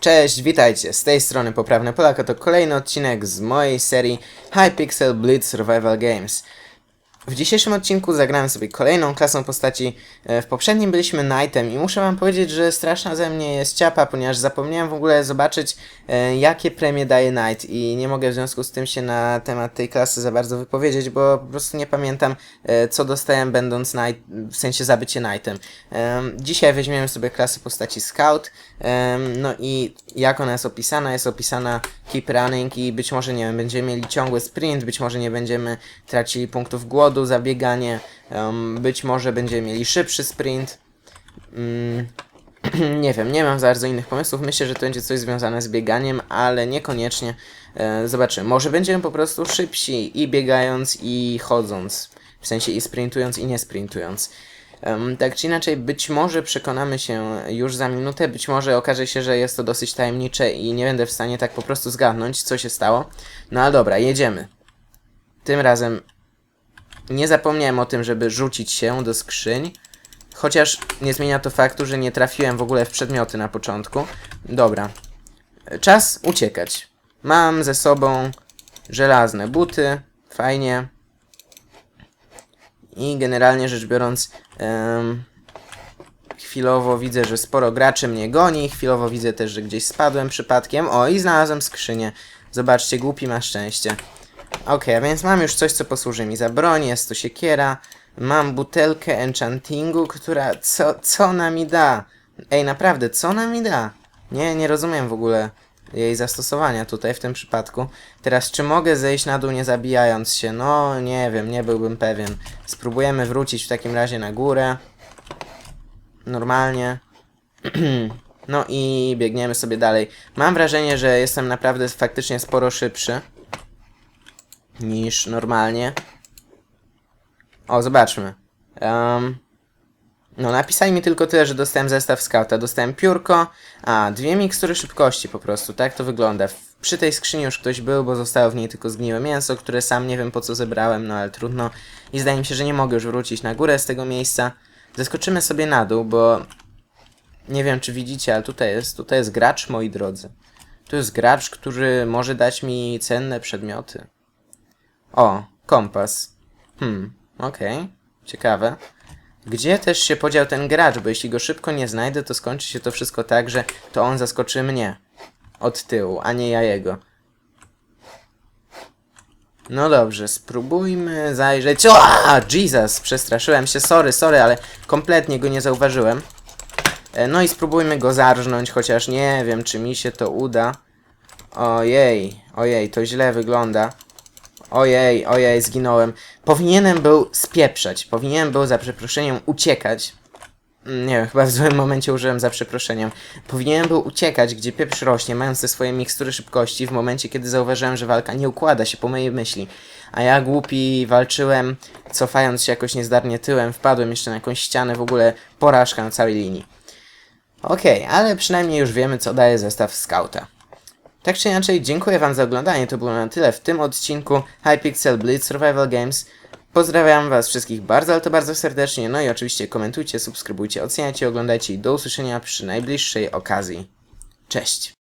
Cześć, witajcie. Z tej strony Poprawny Polak, a to kolejny odcinek z mojej serii Hypixel Blitz Survival Games. W dzisiejszym odcinku zagrałem sobie kolejną klasą postaci. E, W poprzednim byliśmy Knightem i muszę wam powiedzieć, że straszna ze mnie jest ciapa, ponieważ zapomniałem w ogóle zobaczyć, e, jakie premie daje Knight i nie mogę w związku z tym się na temat tej klasy za bardzo wypowiedzieć, bo po prostu nie pamiętam, e, co dostałem będąc Knight, w sensie zabycie Knightem. Em, Dzisiaj weźmiemy sobie klasę postaci Scout, no i jak ona jest opisana? Jest opisana keep running i być może, nie wiem, będziemy mieli ciągły sprint, być może nie będziemy tracili punktów głodu za bieganie, em, być może będziemy mieli szybszy sprint. Mm, nie wiem, nie mam za bardzo innych pomysłów. Myślę, że to będzie coś związane z bieganiem, ale niekoniecznie. E, zobaczymy. Może będziemy po prostu szybsi i biegając, i chodząc. W sensie i sprintując, i nie sprintując. Tak czy inaczej, być może przekonamy się już za minutę, być może okaże się, że jest to dosyć tajemnicze i nie będę w stanie tak po prostu zgadnąć, co się stało. No ale dobra, jedziemy. Tym razem nie zapomniałem o tym, żeby rzucić się do skrzyń. Chociaż nie zmienia to faktu, że nie trafiłem w ogóle w przedmioty na początku. Dobra. Czas uciekać. Mam ze sobą żelazne buty. Fajnie. I generalnie rzecz biorąc, em, chwilowo widzę, że sporo graczy mnie goni. Chwilowo widzę też, że gdzieś spadłem przypadkiem. O, i znalazłem skrzynię. Zobaczcie, głupi ma szczęście. Okej, a więc mam już coś, co posłuży mi za broń. Jest to siekiera. Mam butelkę enchantingu, która... Co, co ona mi da? Ej, naprawdę, co ona mi da? Nie, nie rozumiem w ogóle jej zastosowania tutaj w tym przypadku. Teraz, czy mogę zejść na dół nie zabijając się? No, nie wiem, nie byłbym pewien. Spróbujemy wrócić w takim razie na górę. Normalnie. No i biegniemy sobie dalej. Mam wrażenie, że jestem naprawdę faktycznie sporo szybszy niż normalnie. O, zobaczmy. Um, no, napisali mi tylko tyle, że dostałem zestaw skauta. Dostałem piórko, a dwie mikstury szybkości po prostu. Tak to wygląda. Przy tej skrzyni już ktoś był, bo zostało w niej tylko zgniłe mięso, które sam nie wiem po co zebrałem, no ale trudno. I zdaje mi się, że nie mogę już wrócić na górę z tego miejsca. Zeskoczymy sobie na dół, bo nie wiem czy widzicie, ale tutaj jest, tutaj jest gracz, moi drodzy. Tu jest gracz, który może dać mi cenne przedmioty. O, kompas. Hmm, okej, ciekawe. Gdzie też się podział ten gracz, bo jeśli go szybko nie znajdę, to skończy się to wszystko tak, że to on zaskoczy mnie od tyłu, a nie ja jego. No dobrze, spróbujmy zajrzeć. O, Jesus! Przestraszyłem się, sorry, sorry, ale kompletnie go nie zauważyłem. E, No i spróbujmy go zarżnąć, chociaż nie wiem, czy mi się to uda. Ojej, ojej, to źle wygląda. Ojej, ojej, zginąłem. Powinienem był spieprzać. Powinienem był za przeproszeniem uciekać. Mm, Nie wiem, chyba w złym momencie użyłem za przeproszeniem. Powinienem był uciekać, gdzie pieprz rośnie, mając te swoje mikstury szybkości, w momencie, kiedy zauważyłem, że walka nie układa się po mojej myśli. A ja głupi walczyłem, cofając się jakoś niezdarnie tyłem, wpadłem jeszcze na jakąś ścianę, w ogóle porażka na całej linii. Okej, ale przynajmniej już wiemy, co daje zestaw skauta. Tak czy inaczej, dziękuję Wam za oglądanie. To było na tyle w tym odcinku Hypixel Blitz Survival Games. Pozdrawiam Was wszystkich bardzo, ale to bardzo serdecznie. No i oczywiście komentujcie, subskrybujcie, oceniajcie, oglądajcie i do usłyszenia przy najbliższej okazji. Cześć!